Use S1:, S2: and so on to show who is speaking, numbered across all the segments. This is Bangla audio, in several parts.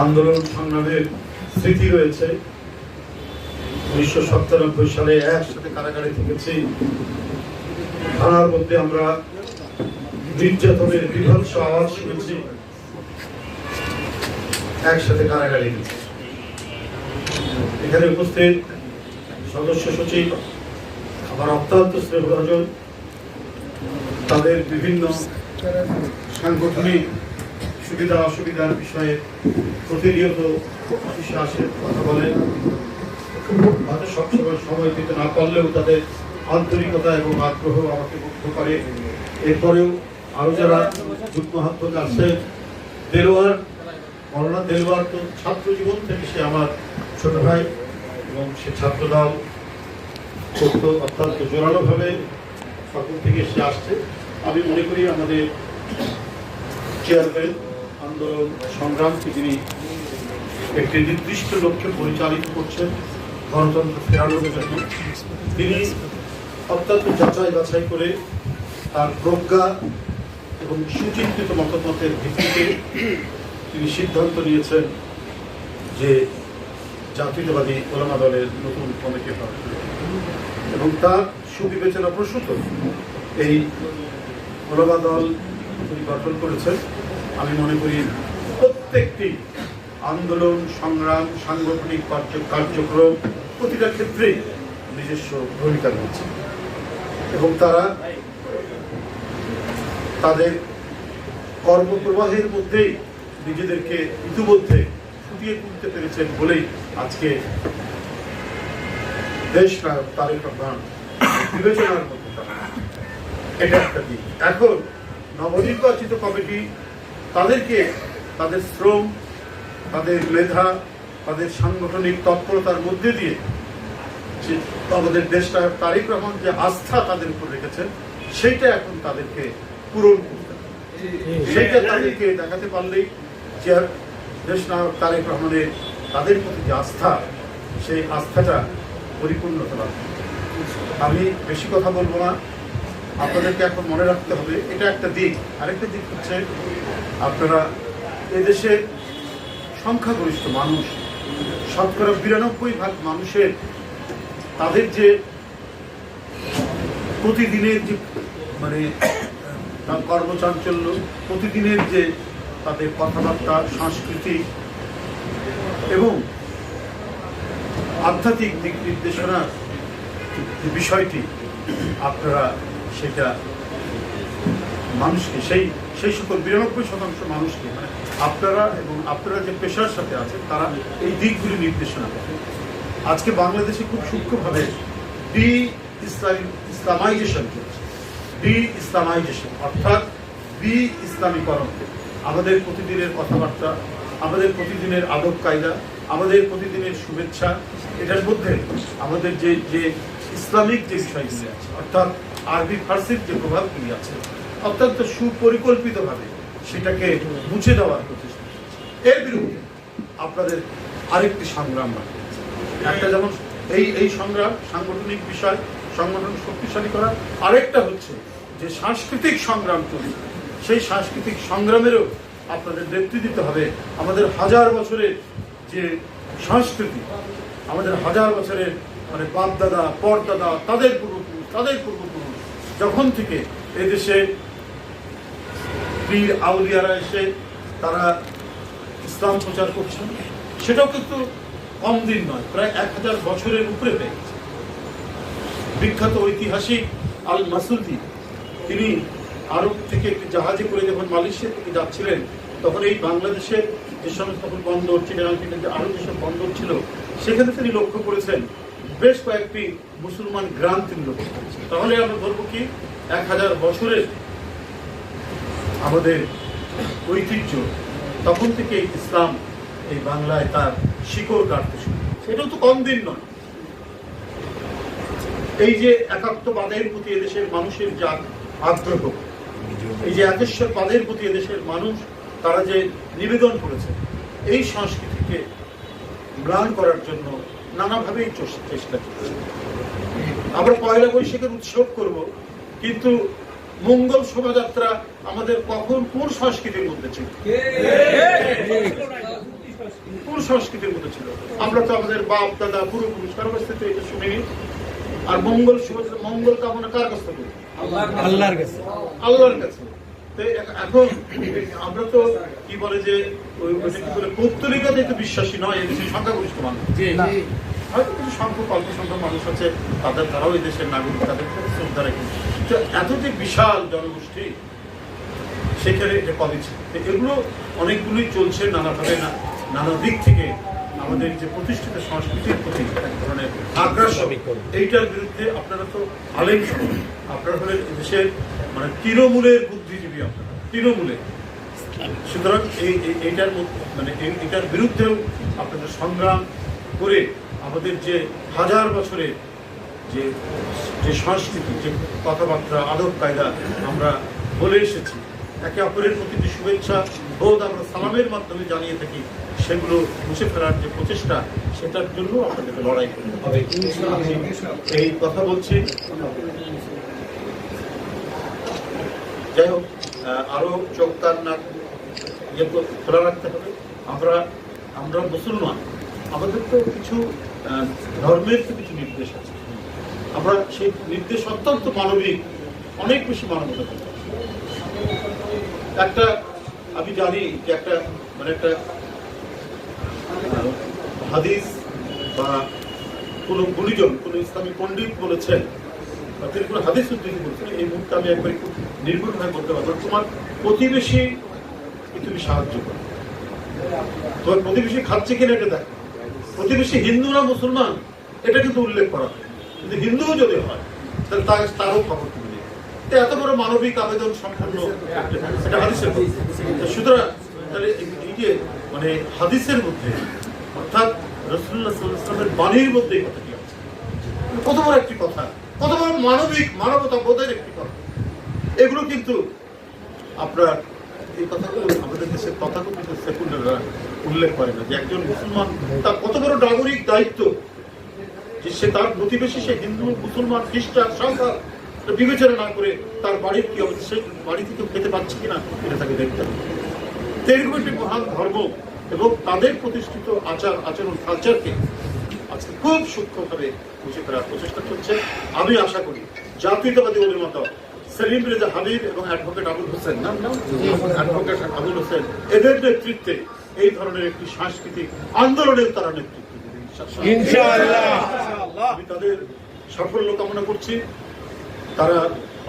S1: আন্দোলন সংগ্রামের স্মৃতি রয়েছে। উনিশশো সত্তানব্বই সালে একসাথে কারাগারে থেকেছি। থানার মধ্যে আমরা নির্যাতনের বিভৎস আওয়াজ শুনেছি। একসাথে কারাগারে এখানে উপস্থিত সদস্য সচিব, আমার অত্যন্ত স্নেহভাজন, তাদের বিভিন্ন সাংগঠনিক সুবিধা, অসুবিধার বিষয়ে প্রতিনিয়ত অফিসে আসে, কথা বলেন হয়তো সবসময় সময় দিতে না পারলেও তাদের আন্তরিকতা এবং আগ্রহ আমাকে মুগ্ধ করে। এরপরেও আরও যারা যুগ্ম হাত আছে, দেলোয়ার মরনা দেলোয়ার তো ছাত্র জীবন থেকে সে আমার ছোট ভাই এবং সে ছাত্র দল করতো, অত্যন্ত জোরালোভাবে সকল থেকে সে আসছে। আমি মনে করি আমাদের চেয়ারম্যান আন্দোলন সংগ্রামকে যিনি একটি নির্দিষ্ট লক্ষ্যে পরিচালিত করছেন, গণতন্ত্র ফেরানোর জন্য তিনি অত্যন্ত যাচাই বাছাই করে তার প্রজ্ঞা এবং সুচিন্তিত মতামতের ভিত্তিতে তিনি সিদ্ধান্ত নিয়েছেন যে জাতীয়তাবাদী ওলামা দলের নতুন কমিটি হবে এবং তার সুবিবেচনা প্রসূত এই ওলামা দল তিনি গঠন করেছেন। আমি মনে করি প্রত্যেকটি আন্দোলন, সংগ্রাম, সাংগঠনিক কার্যক্রম প্রতিটা ক্ষেত্রেই নিজস্ব ভূমিকা রয়েছে। এবং তারা তাদের কর্মপ্রবাহের মধ্যেই নিজেদেরকে ইতিমধ্যে ফুটিয়ে তুলতে পেরেছেন বলেই আজকে দেশ নায়ক তারেক রহমান বিবেচনার মধ্যে এটা একটা দিক। এখন নবনির্বাচিত কমিটি তাদেরকে তাদের শ্রম, তাদের মেধা, তাদের সাংগঠনিক তৎপরতার মধ্যে দিয়ে যে আমাদের দেশটা তারেক রহমান যে আস্থা তাদের উপর রেখেছেন, সেইটা এখন তাদেরকে পূরণ করতে সেইটা তাদেরকে দেখাতে পারলেই যে আর দেশ নায়ক তারেক রহমানের, তাদের প্রতি যে আস্থা, সেই আস্থাটা পরিপূর্ণতা লাভ। আমি বেশি কথা বলব না। আপনাদেরকে এখন মনে রাখতে হবে, এটা একটা দিক। আরেকটা দিক হচ্ছে আপনারা এদেশে সংখ্যাগরিষ্ঠ মানুষ, শতকরা বিরানব্বই ভাগ মানুষের তাদের যে প্রতিদিনের যে মানে কর্মচাঞ্চল্য, প্রতিদিনের যে তাদের কথাবার্তা, সংস্কৃতি এবং আধ্যাত্মিক দিক নির্দেশনার বিষয়টি, আপনারা সেটা মানুষকে, সেই সেই সকল বিরানব্বই শতাংশ মানুষকে মানে আপনারা এবং আপনারা যে পেশার সাথে আছেন, তারা এই দিকগুলি নির্দেশনা করেন আজকে বাংলাদেশে খুব সূক্ষ্মভাবে ডি ইসলাম ইসলামাইজেশন চলছে। ডি ইসলামাইজেশন অর্থাৎ বি ইসলামীকরণ আমাদের প্রতিদিনের কথাবার্তা, আমাদের প্রতিদিনের আদব কায়দা, আমাদের প্রতিদিনের শুভেচ্ছা, এটার মধ্যে আমাদের যে যে ইসলামিক যে বিষয়গুলি আছে, অর্থাৎ আরবি ফার্সির যে প্রভাবগুলি আছে অত্যন্ত সুপরিকল্পিতভাবে সেটাকে মুছে দেওয়ার প্রচেষ্টা এর বিরুদ্ধে আপনাদের আরেকটি সংগ্রাম বাকি একটা যেমন এই এই সংগ্রাম, সাংগঠনিক বিষয়, সংগঠন শক্তিশালী করা আরেকটা হচ্ছে যে সাংস্কৃতিক সংগ্রাম চলছে সেই সাংস্কৃতিক সংগ্রামেরও আপনাদের নেতৃত্ব দিতে হবে। আমাদের হাজার বছরের যে সংস্কৃতি, আমাদের হাজার বছরের মানে বাপদাদা, পরদাদা, তাদের পূর্বপুরুষ তাদের পূর্বপুরুষ, যখন থেকে এদেশে পীর আউলিয়ারা এসে তারা ইসলাম প্রচার করছেন। সেটাও কিন্তু কম দিন নয়, প্রায় এক হাজার বছরের উপরে গেছে। বিখ্যাত ঐতিহাসিক আল মাসুদি, তিনি আরব থেকে একটি জাহাজে করে যখন মালয়েশিয়া থেকে যাচ্ছিলেন, তখন এই বাংলাদেশের যে সমস্ত বন্দর, চিটাগাং থেকে যে আরও যেসব বন্দর ছিল, সেখানে তিনি লক্ষ্য করেছেন, বেশ কয়েকটি মুসলমান গ্রাম তিনি লক্ষ্য করেছেন। তাহলে আমরা ধরবো কি, এক হাজার বছরের আমাদের ঐতিহ্য, তখন থেকে ইসলাম এই বাংলায় তার শিকড় কাটতে শুরু করেছে। এটাও তো কম দিন নয় এই যে একাত্মবাদের প্রতি এদেশের মানুষের যা আগ্রহ, এই যে একেশ্বরবাদের প্রতি এদেশের মানুষ, তারা যে নিবেদন করেছে, এই সংস্কৃতিকে ম্লান করার জন্য নানাভাবেই চেষ্টা চলছে আমরা পয়লা বৈশাখের উৎসব করব, কিন্তু মঙ্গল শোভাযাত্রা আমাদের কখন কোন সংস্কৃতির মধ্যে ছিল? কোন সংস্কৃতির মধ্যে ছিল? আমরা তো আমাদের বাপ দাদা কাছ থেকে এটা শুনিনি। আর মঙ্গল মঙ্গল কামনা কার কাছ থেকে?
S2: আল্লাহর কাছে।
S1: আল্লাহর কাছে। এখন আমরা তো কি বলে যে পৌত্তলিকাতে তো বিশ্বাসী নয় এদেশের সংখ্যাগরিষ্ঠ মানুষ। হয়তো কিছু সংখ্যক অল্প সংখ্যক মানুষ আছে তাদের তারাও এই দেশের নাগরিক তাদের শ্রদ্ধা তো এত যে বিশাল জনগোষ্ঠী সেখানে এটা তো এগুলো অনেকগুলোই চলছে নানাভাবে না নানা দিক থেকে আমাদের যে প্রতিষ্ঠিত সংস্কৃতির প্রতি এক ধরনের আগ্রাসন এইটার বিরুদ্ধে আপনারা তো আলেম। আপনারা হলেন দেশের মানে তৃণমূলের বুদ্ধিজীবী আপনারা তৃণমূলের সুতরাং এই এই- এইটার মানে এটার বিরুদ্ধেও আপনাদের সংগ্রাম করে আমাদের যে হাজার বছরের যে যে সংস্কৃতি যে কথাবার্তা আদব কায়দা আমরা বলে এসেছি একে অপরের প্রতি যে শুভেচ্ছা বোধ আমরা সালামের মাধ্যমে জানিয়ে থাকি সেগুলো মুছে ফেলার যে প্রচেষ্টা সেটার জন্য আপনাদেরকে লড়াই করতে হবে। এই কথা বলছি। যাই হোক আরও আরও চোখ কান নাক ইয়ে খোলা রাখতে হবে। আমরা আমরা মুসলমান আমাদের তো কিছু ধর্মের তো কিছু নির্দেশ আছে। আমরা সেই নির্দেশ অত্যন্ত মানবিক, অনেক বেশি মানবতা একটা, আমি জানি যে একটা মানে একটা হাদিস বা কোন গুণীজন, কোন ইসলামী পণ্ডিত বলেছেন তিনি কোনো হাদিস উদ্ধৃতি বলছেন এই মুহূর্তে আমি একবার একটু নির্ভুলভাবে বলতে পারব তোমার প্রতিবেশী তুমি সাহায্য করো। তোমার প্রতিবেশী খাচ্ছে কিনা এটা দেখ। প্রতিবেশী হিন্দু না মুসলমান, এটা কিন্তু উল্লেখ করা হয়। কিন্তু হিন্দুও যদি হয়, তাহলে তার তারও খবর তুমি এত বড় মানবিক আবেদন সম্পন্ন সুতরাং তাহলে এই- যে মানে হাদিসের মধ্যে, অর্থাৎ রসুল্লাহ সাল্লামের বাণীর মধ্যে এই কথাটি আছে। কত বড় একটি কথা, কত বড় মানবিক, মানবতা বোধের একটি কথা। এগুলো কিন্তু আপনার এই কথাগুলো আমাদের দেশের তথাকথিত সেকুলাররা উল্লেখ করে না যে একজন মুসলমান, তার কত বড় নাগরিক দায়িত্ব যে সে তার প্রতিবেশী, সে হিন্দু, মুসলমান, খ্রিস্টান এটা বিবেচনা না করে তার বাড়ির কি অবস্থা? সে বাড়ি থেকে খেতে পাচ্ছে কিনা? এটা তাকে দেখতে হবে। এরকম একটি মহান ধর্ম এবং তাদের প্রতিষ্ঠিত আচার, আচরণ কালচারকে আজকে খুব সূক্ষ্মভাবে বুঝে ফেরার প্রচেষ্টা চলছে। আমি আশা করি জাতীয়তাবাদী অভিমত, সেলিম রেজা হাবিব এবং অ্যাডভোকেট আবুল হোসেন, নাম অ্যাডভোকেট আবুল হোসেন, এদের নেতৃত্বে এই ধরনের একটি সাংস্কৃতিক আন্দোলনের তারা নেতৃত্ব দেবে আমি তাদের সাফল্য কামনা করছি। তারা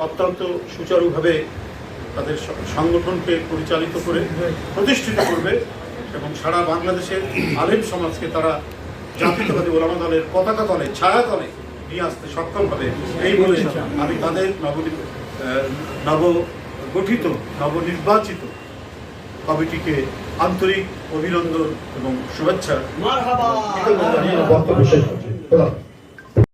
S1: অত্যন্ত সুচারুভাবে তাদের সংগঠনকে পরিচালিত করে প্রতিষ্ঠিত করবে এবং সারা বাংলাদেশের আলেম সমাজকে তারা জাতীয়তাবাদী ওলামা দলের পতাকা দলে ছায়া দলে নিয়ে আসতে সক্ষম হবে। এই বলে আমি তাদের নব নব গঠিত নবনির্বাচিত কমিটিকে আন্তরিক অভিনন্দন এবং শুভেচ্ছা বক্তব্য শেষ।